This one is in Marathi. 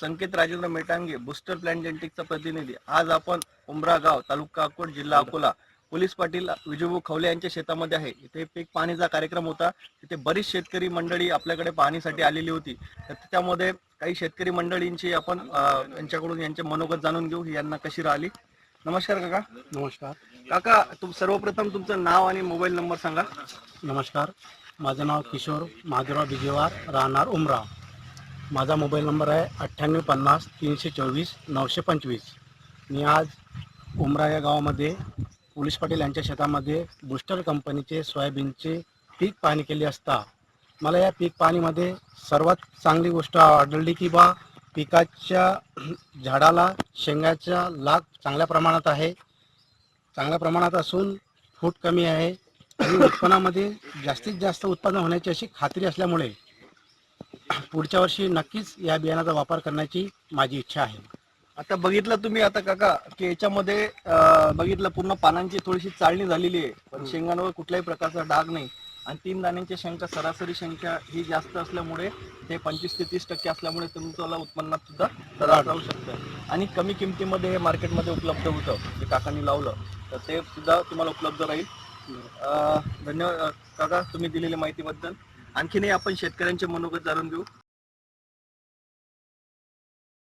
संकेत राजेंद्र मेटांगे बुस्टर प्लॅन जेनेटिकचा प्रतिनिधी. आज आपण उमरा गाव तालुका अकोट जिल्हा अकोला. पोलीस पाटील विजयभाऊ खवले यांच्या शेतामध्ये आहे. इथे पीक पाहणीचा कार्यक्रम होता. तिथे बरीच शेतकरी मंडळी आपल्याकडे पाहणीसाठी आलेली होती. तर त्यामध्ये काही शेतकरी मंडळींची आपण यांच्याकडून यांचे मनोगत जाणून घेऊ. ही यांना कशी राहिली? नमस्कार काका. नमस्कार. काका तुम सर्वप्रथम तुमचं नाव आणि मोबाईल नंबर सांगा. नमस्कार. माझं नाव किशोर महादेवराव बिजेवार राहणार उमरा. माझा मोबाईल नंबर आहे अठ्ठ्याण्णव पन्नास तीनशे चोवीस नऊशे पंचवीस. मी आज उमरा या गावामध्ये पोलीस पाटील यांच्या शेतामध्ये बुस्टर कंपनीचे सोयाबीनचे पीक पाहणी केली असता मला या पीक पाहणीमध्ये सर्वात चांगली गोष्ट आढळली की बा पिकाच्या झाडाला शेंगाचा लाग चांगल्या प्रमाणात आहे. चांगल्या प्रमाणात असून फूट कमी आहे आणि उत्पन्नामध्ये जास्तीत जास्त उत्पन्न होण्याची अशी खात्री असल्यामुळे पुढच्या वर्षी नक्कीच या बियाणाचा वापर करण्याची माझी इच्छा आहे. आता बघितलं तुम्ही आता काका की याच्यामध्ये अं, बघितलं पूर्ण पानांची थोडीशी चाळणी झालेली आहे पण शेंगांवर कुठल्याही प्रकारचा डाग नाही. आणि तीन दाण्यांची संख्या सरासरी संख्या ही जास्त असल्यामुळे ते पंचवीस ते तीस टक्के असल्यामुळे तुम्हाला उत्पन्नात सुद्धा दरार राहू शकतं. आणि कमी किमतीमध्ये हे मार्केटमध्ये उपलब्ध होतं जे काकांनी लावलं तर ते सुद्धा तुम्हाला उपलब्ध राहील. अं, धन्यवाद अं, काका तुम्ही दिलेल्या माहितीबद्दल. आणखीनही आपण शेतकऱ्यांचे मनोगत जाणून घेऊ.